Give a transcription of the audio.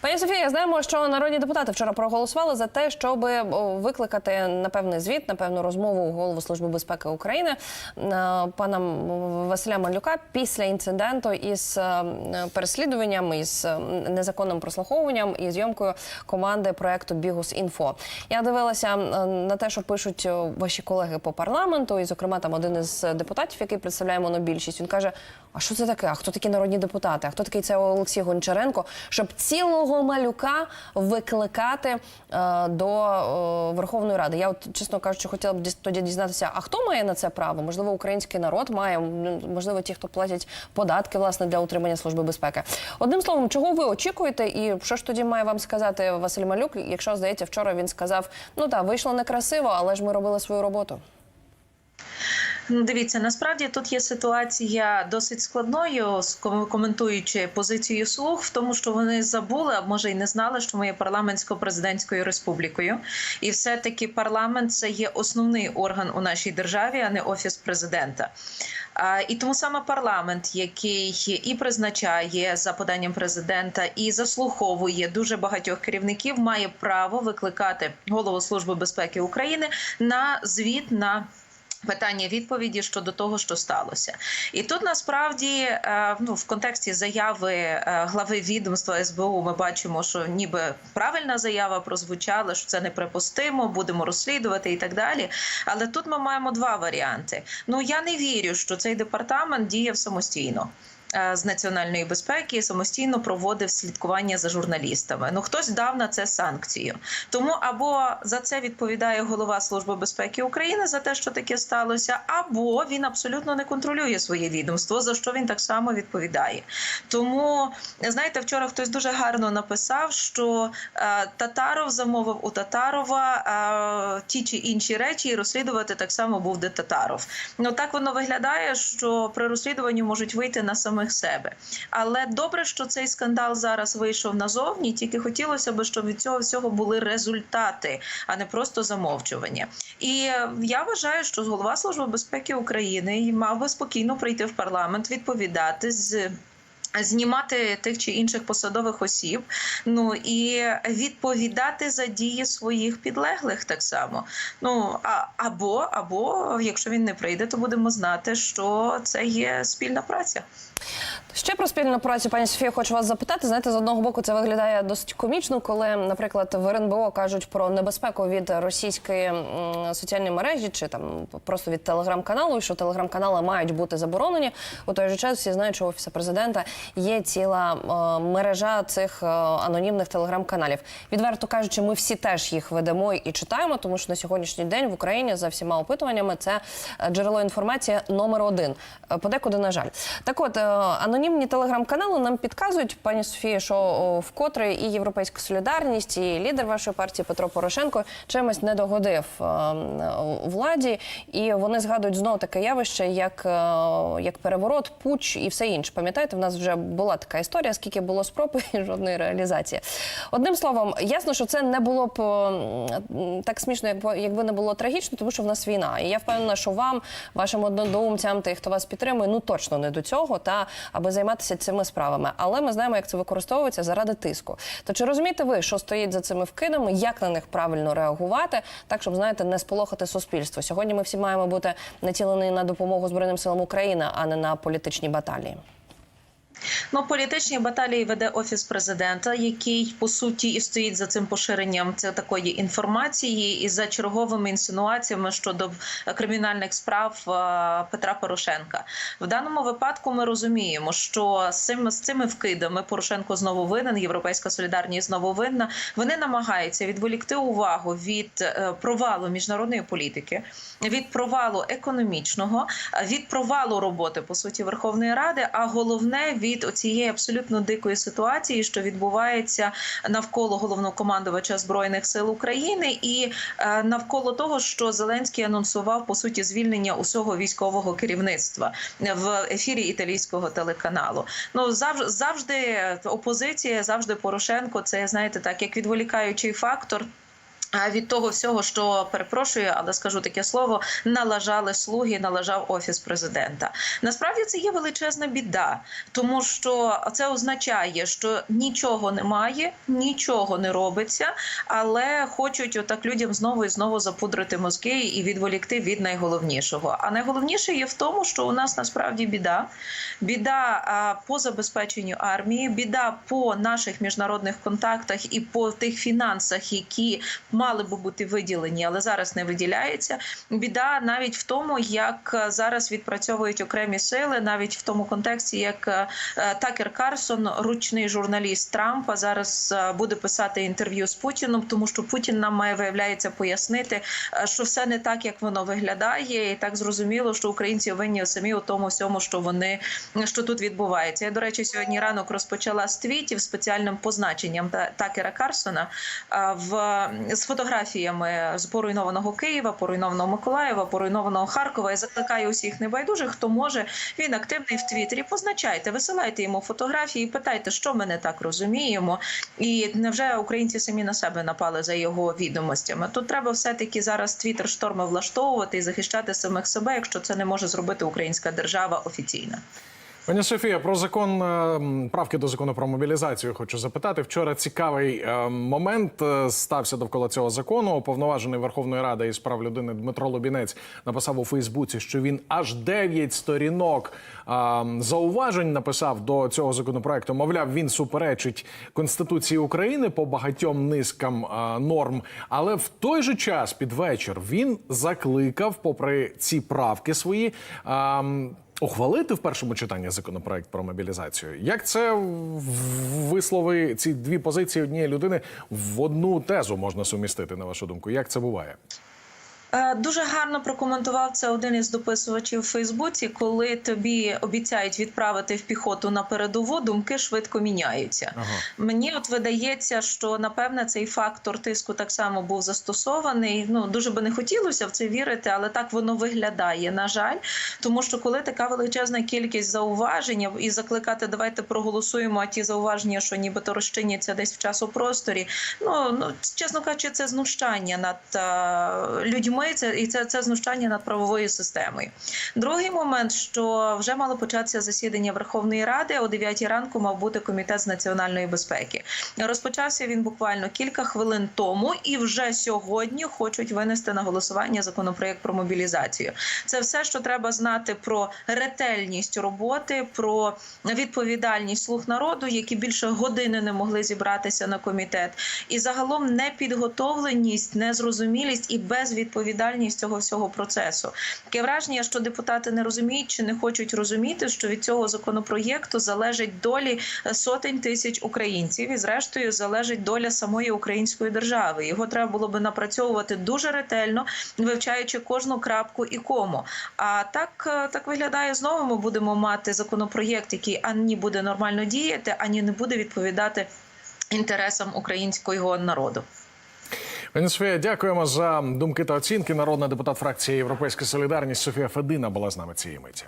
Пані Софія, знаємо, що народні депутати вчора проголосували за те, щоб викликати на певний звіт, на певну розмову голову служби безпеки України е, пана Василя Малюка після інциденту із е, переслідуванням, із е, незаконним прослуховуванням і зйомкою команди проекту Бігус Інфо. Я дивилася на те, що пишуть ваші колеги по парламенту, і, зокрема, там один із депутатів, який представляє монобільшість, він каже: А що це таке? А хто такі народні депутати? А хто такий це Олексій Гончаренко? Щоб цілого малюка викликати е, до е, Верховної Ради. Я, от, чесно кажучи, хотіла б тоді дізнатися, а хто має на це право? Можливо, український народ має, можливо, ті, хто платять податки власне для утримання служби безпеки. Одним словом, чого ви очікуєте, і що ж тоді має вам сказати Василь Малюк? Якщо здається, вчора він сказав: ну так, вийшло некрасиво, але ж ми робили свою роботу. Ну, дивіться, насправді тут є ситуація досить складною, коментуючи позицію слуг, в тому, що вони забули, а може й не знали, що ми є парламентсько-президентською республікою, і все-таки парламент це є основний орган у нашій державі, а не офіс президента. І тому саме парламент, який і призначає за поданням президента, і заслуховує дуже багатьох керівників, має право викликати голову служби безпеки України на звіт на питання відповіді щодо того, що сталося, і тут насправді е, ну в контексті заяви е, глави відомства СБУ ми бачимо, що ніби правильна заява прозвучала, що це неприпустимо, будемо розслідувати і так далі. Але тут ми маємо два варіанти. Ну я не вірю, що цей департамент діяв самостійно. Е, З національної безпеки самостійно проводив слідкування за журналістами. Ну хтось дав на це санкцію. Тому або за це відповідає голова служби безпеки України за те, що таке сталося, або він абсолютно не контролює своє відомство, за що він так само відповідає. Тому знаєте, вчора хтось дуже гарно написав, що е, Татаров замовив у Татарова е, ті чи інші речі, і розслідувати так само буде Татаров. Ну так воно виглядає, що при розслідуванні можуть вийти на самих себе. Але добре, що цей скандал зараз вийшов назовні. Тільки хотілося б, щоб від цього всього були результати, а не просто замовчування. І я вважаю, що голова служби безпеки України мав би спокійно прийти в парламент, відповідати з. Знімати тих чи інших посадових осіб, ну і відповідати за дії своїх підлеглих так само. Ну а або, або якщо він не прийде, то будемо знати, що це є спільна праця. Ще про спільну працю, пані Софія, хочу вас запитати. Знаєте, з одного боку, це виглядає досить комічно, коли, наприклад, в РНБО кажуть про небезпеку від російської соціальної мережі чи там просто від телеграм-каналу, що телеграм-канали мають бути заборонені. У той же час всі знають, що у офісу президента є ціла е, мережа цих е, анонімних телеграм-каналів. Відверто кажучи, ми всі теж їх ведемо і читаємо, тому що на сьогоднішній день в Україні за всіма опитуваннями це е, джерело інформації номер один. Подекуди, на жаль. Так от, е, анонімні телеграм-канали нам підказують, пані Софії, що вкотре і Європейська солідарність, і лідер вашої партії Петро Порошенко чимось не догодив е, владі, і вони згадують знову таке явище, як, е, як переворот, пуч і все інше. Пам'ятаєте, в нас вже була така історія, скільки було спроб і жодної реалізації. Одним словом, ясно, що це не було б так смішно, якби не було трагічно, тому що в нас війна. І я впевнена, що вам, вашим однодумцям, тих, хто вас підтримує, ну точно не до цього, та аби займатися цими справами. Але ми знаємо, як це використовується заради тиску. То чи розумієте ви, що стоїть за цими вкидами, як на них правильно реагувати, так щоб знаєте, не сполохати суспільство? Сьогодні ми всі маємо бути націлені на допомогу збройним силам України, а не на політичні баталії. Ну, політичні баталії веде офіс президента, який по суті і стоїть за цим поширенням це такої інформації і за черговими інсинуаціями щодо кримінальних справ е, Петра Порошенка. В даному випадку ми розуміємо, що з цими з цими вкидами Порошенко знову винен, європейська солідарність знову винна. Вони намагаються відволікти увагу від е, провалу міжнародної політики, від провалу економічного, від провалу роботи по суті Верховної Ради. А головне від оцієї абсолютно дикої ситуації, що відбувається навколо головнокомандувача збройних сил України, і е, навколо того, що Зеленський анонсував по суті звільнення усього військового керівництва в ефірі італійського телеканалу. Ну завжди опозиція, завжди Порошенко. Це знаєте, так як відволікаючий фактор. Від того всього, що перепрошую, але скажу таке слово, налажали слуги, налажав офіс президента. Насправді це є величезна біда, тому що це означає, що нічого немає, нічого не робиться, але хочуть отак людям знову і знову запудрити мозки і відволікти від найголовнішого. А найголовніше є в тому, що у нас насправді біда, біда по забезпеченню армії, біда по наших міжнародних контактах і по тих фінансах, які мали би бути виділені, але зараз не виділяється. Біда навіть в тому, як е, зараз відпрацьовують окремі сили, навіть в тому контексті, як е, е, Такер Карсон, ручний журналіст Трампа, зараз буде писати інтерв'ю з Путіном, тому що Путін нам має виявляється пояснити, що все не так, як воно виглядає, і так зрозуміло, що українці винні самі у тому всьому, що вони що тут відбувається. Я до речі, сьогодні ранок розпочала з твітів спеціальним позначенням Та- Такера Карсона в з фотографіями з поруйнованого Києва, поруйнованого Миколаєва, поруйнованого Харкова. І закликаю усіх небайдужих, хто може. Він активний в Твіттері. Позначайте, висилайте йому фотографії, питайте, що ми не так розуміємо, і невже українці самі на себе напали за його відомостями? Тут треба все таки зараз твіттер шторми влаштовувати і захищати самих себе, якщо це не може зробити українська держава офіційно. Пані Софія, про закон е, правки до закону про мобілізацію хочу запитати. Вчора цікавий е, момент е, стався довкола цього закону. Уповноважений Верховної Ради із прав людини Дмитро Лубінець написав у Фейсбуці, що він аж 9 сторінок зауважень написав до цього законопроекту. Мовляв, він суперечить Конституції України по багатьом низкам норм. Але в той же час під вечір він закликав, попри ці правки свої. Ухвалити в першому читанні законопроект про мобілізацію. Як це вислови ці дві позиції однієї людини в одну тезу можна сумістити, на вашу думку? Як це буває? Е, Дуже гарно прокоментував це один із дописувачів у Фейсбуці. Коли тобі обіцяють відправити в піхоту на передову, думки швидко міняються. Ага. Мені от видається, що напевне цей фактор тиску так само був застосований. Ну дуже би не хотілося в це вірити, але так воно виглядає. На жаль, тому що коли така величезна кількість зауважень і закликати, давайте проголосуємо, а ті зауваження, що нібито розчиняться десь в часопросторі. Ну ну чесно кажучи, це знущання над е, людьми. Це і це, це знущання над правовою системою. Другий момент, що вже мало початися засідання Верховної Ради о 9 ранку, мав бути комітет з національної безпеки. Розпочався він буквально кілька хвилин тому, і вже сьогодні хочуть винести на голосування законопроект про мобілізацію. Це все, що треба знати про ретельність роботи, про відповідальність слуг народу, які більше години не могли зібратися на комітет, і загалом непідготовленість, незрозумілість і безвідповідальність цього всього процесу. Таке враження, що депутати не розуміють чи не хочуть розуміти, що від цього законопроєкту залежить долі е, сотень тисяч українців, і зрештою залежить доля самої української держави. Його треба було би напрацьовувати дуже ретельно, вивчаючи кожну крапку і кому. А так, е, так виглядає знову. Ми будемо мати законопроєкт, який ані буде нормально діяти, ані не буде відповідати інтересам українського народу. Пані дякуємо за думки та оцінки. Народна депутат фракції Європейська Солідарність Софія Федина була з нами цієї миті.